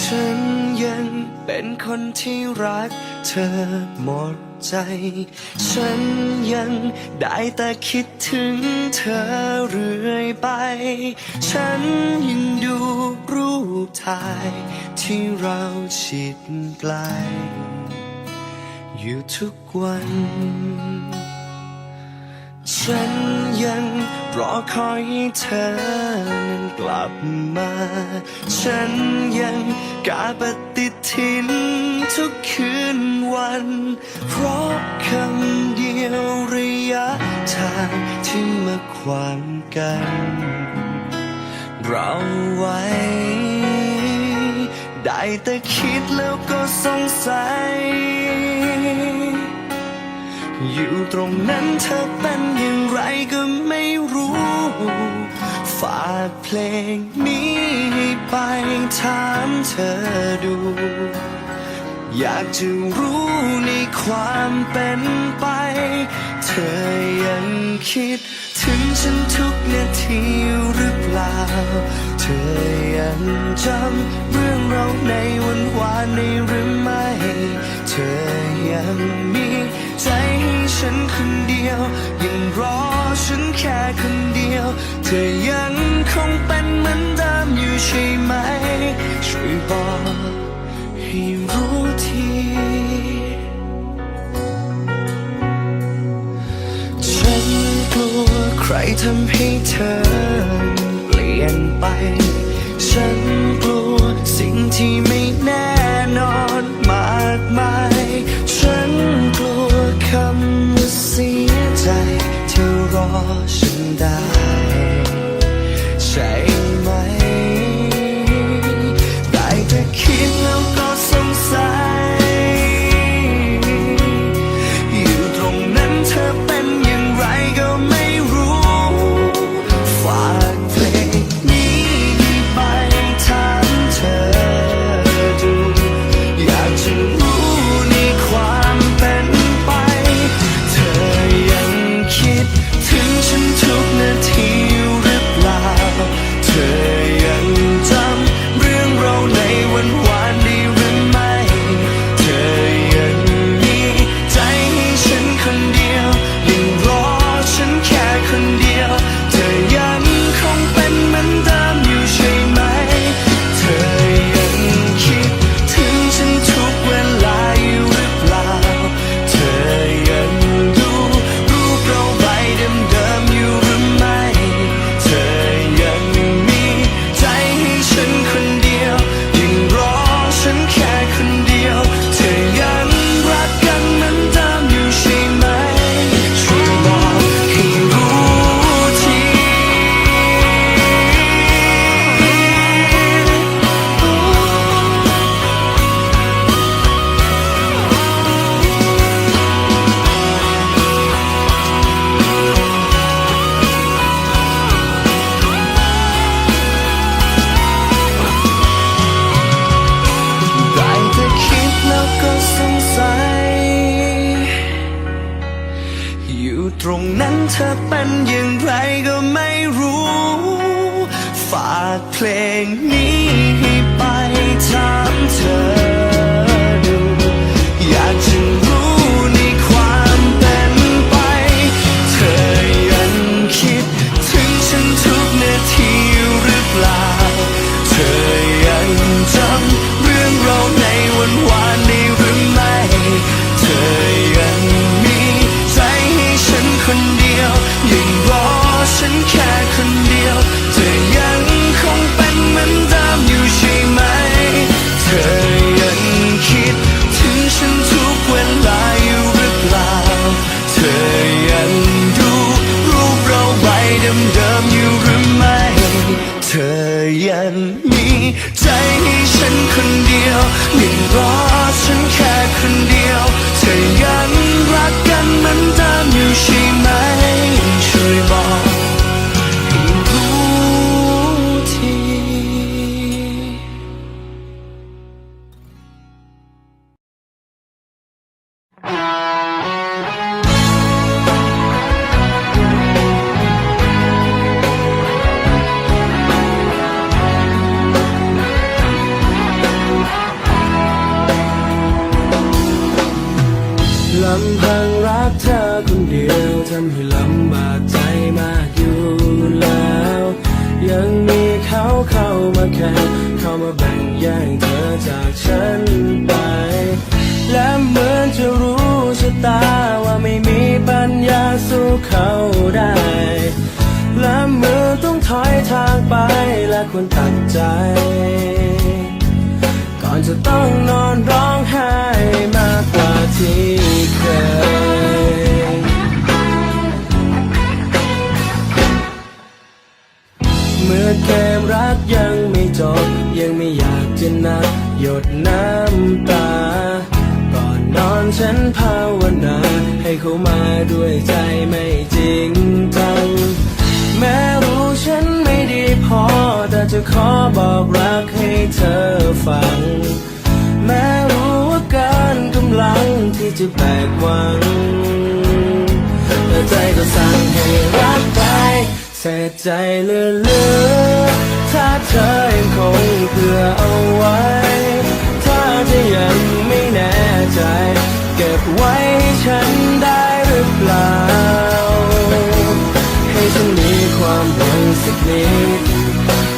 ฉันยังเป็นคนที่รักเธอหมดใจ ฉันยังได้แต่คิดถึงเธอเรื่อยไป ฉันยังดูรูปถ่ายที่เราชิดไกล อยู่ทุกวัน ฉันยัง รอคอยให้เธอนั้นกลับมา ฉันยังกาปฏิทินทุกคืนวัน เพราะคำเดียวระยะทางที่มาขวางกัน เราไว้ ได้แต่คิดแล้วก็สงสัย อยู่ตรงนั้นเธอเป็นอย่างไรก็ไม่ ฝากเพลงนี้ให้ไปถามเธอดู อยากจะรู้ในความเป็นไป เธอยังคิดถึงฉันทุกนาทีหรือเปล่า ธอยังจำเรื่องเราในวันวานในหรือไม่ เธอยังมีใจให้ฉันคนเดียว ยังรอฉันแค่คนเดียว เธอยังคงเป็นเหมือนเดิมอยู่ใช่ไหม ช่วยบอกให้รู้ทีฉันกลัวใครทำให้เธอ ลี่ยนไป ฉันกลัวสิ่งที่ไม่แน่นอนมากมาย อยู่ตรงนั้นเธอเป็นอย่างไรก็ไม่รู้ ฝากเพลงนี้ให้ไปถามเธอดูอยากจะรู้ในความเป็นไปเธอยังคิดถึงฉันทุกนาทีหรือเปล่า เต้องถอยทางไปและควรตัดใจ ก่อนจะต้องนอนร้องไห้มากกว่าที่เคย เมื่อเกมรักยังไม่จบ ยังไม่อยากจะนับหยดน้ำตา ก่อนนอนฉันภาวนา ให้เขามาด้วยใจไม่จริงจัง แม้รู้ฉันไม่ดีพอ แต่จะขอบอกรักให้เธอฟัง แม้รู้ว่ากินกำลังที่จะแบกหวังแต่ใจก็สั่งให้รักไปเสียใจเหลือถ้าเธอยังคงเผื่อเอาไว้ นิด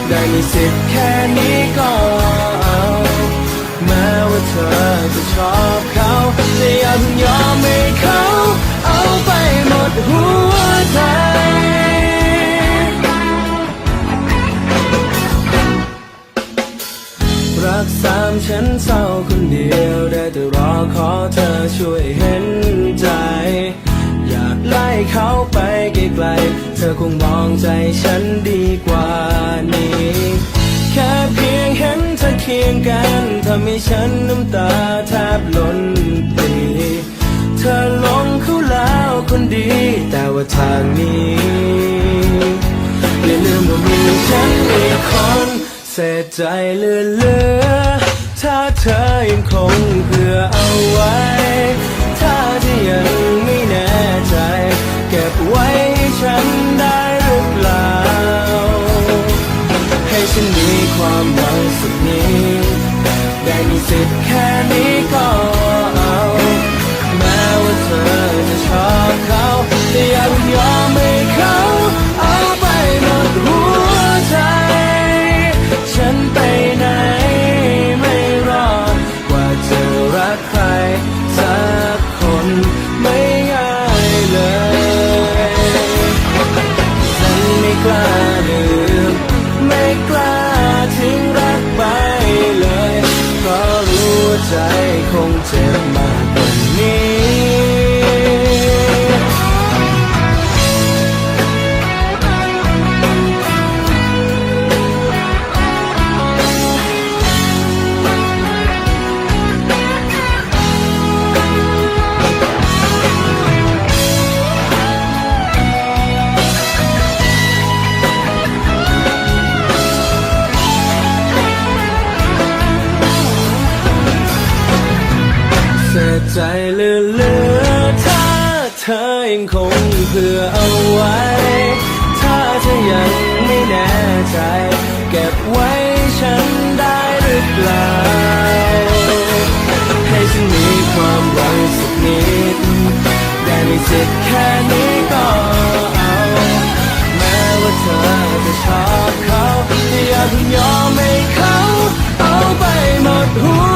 ได้มีสิทธิ์แค่นี้ก็เอา แม้ว่าเธอจะชอบ ฉันดีกว่านี้ แค่เพียงเห็นเธอเคียงกันทำให้ฉันน้ำตาแทบล้นปีเธอหลงเขาแล้วคนดี แต่ว่าทางนี้อย่าลืมว่ามีฉันอีกคนเสียใจเหลือถ้าเธอยังคงเผื่อเอาไว้ เหลือถ้าเธอยังคงเผื่อเอาไว้ ถ้าเธอยังไม่แน่ใจ เก็บไว้ฉันได้หรือเปล่า ให้ฉันมีความหวังสักนิดได้มีสิทธิ์แค่นี้ก็เอา แม้ว่าเธอจะชอบเขาแต่อย่าเพิ่งยอมให้เขาเอาไปหมดหัว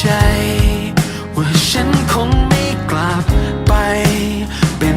ใจ ว่าฉันคงไม่กลับไปเป็น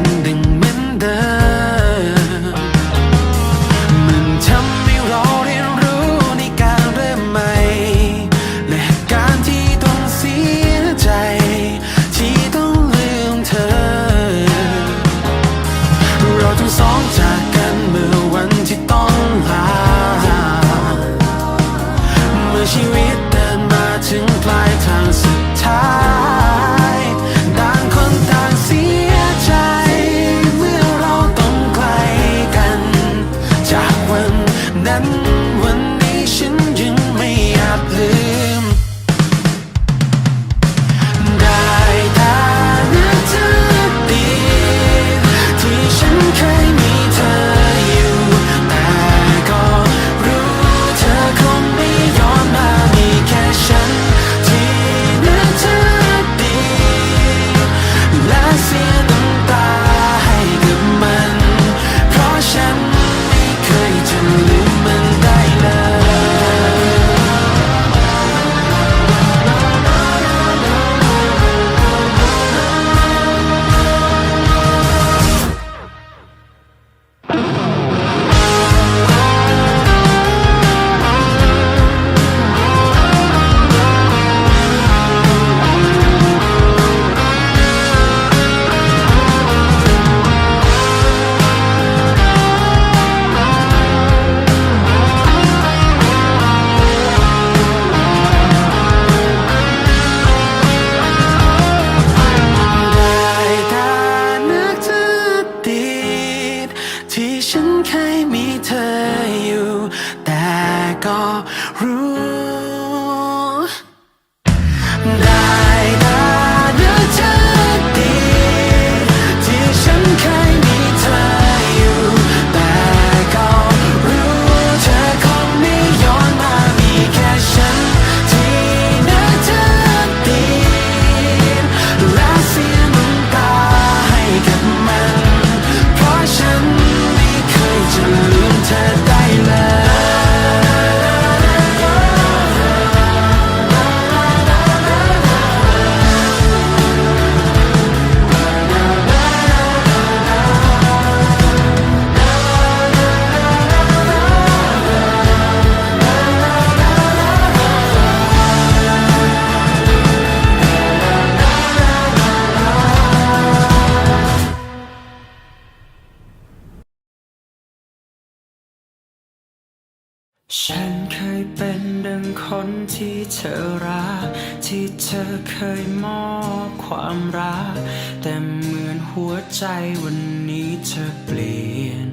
มอบความรัก แต่เหมือนหัวใจวันนี้เธอเปลี่ยน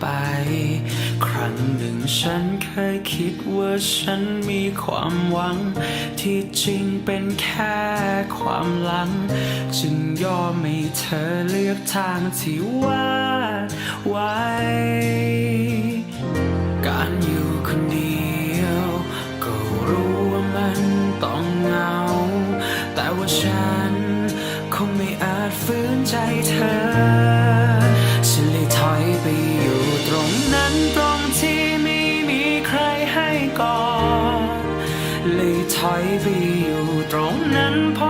ไป ครั้งหนึ่งฉันเคยคิดว่าฉันมีความหวัง ที่จริงเป็นแค่ความหลัง จึงยอมให้เธอเลือกทางที่วาดไว้ ฉัน คงไม่อาจฟื้นใจเธอ ฉันเลยถอยไปอยู่ตรงนั้นตรงที่ไม่มีใครให้ก่อนเลยถอยไปอยู่ตรงนั้นพอ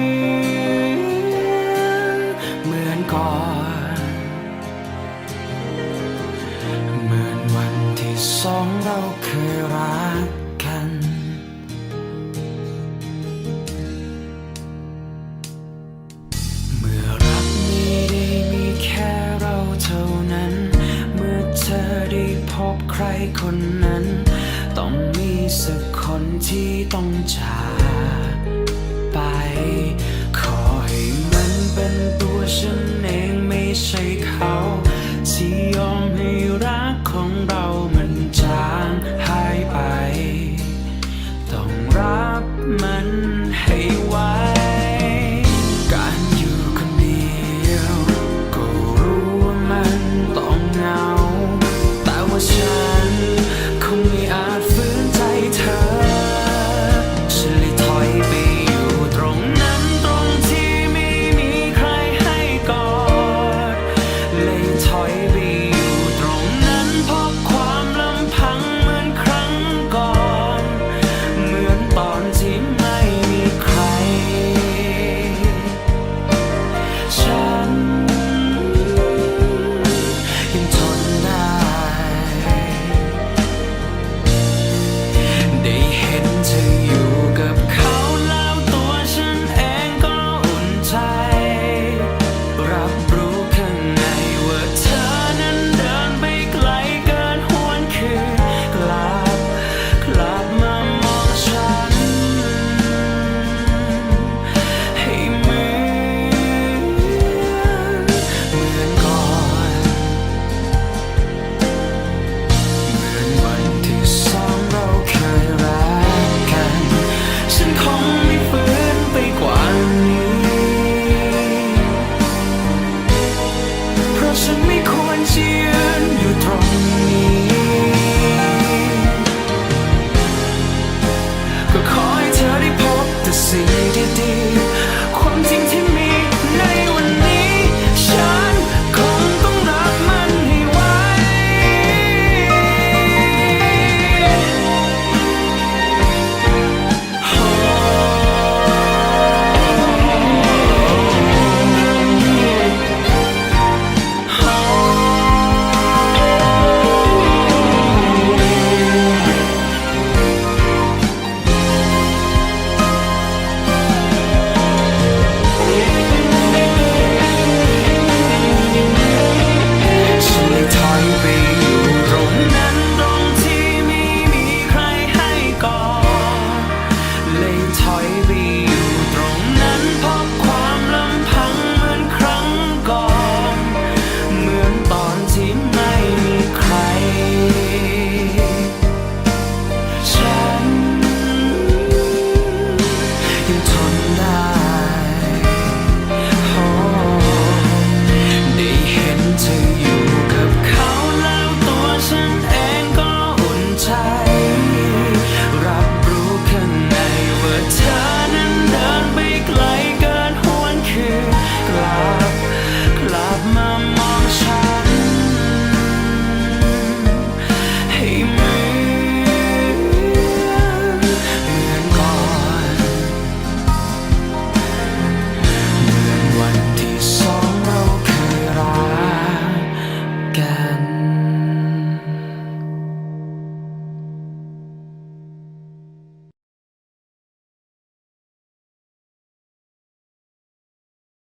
คนนั้น ต้องมีสักคนที่ต้องจากไป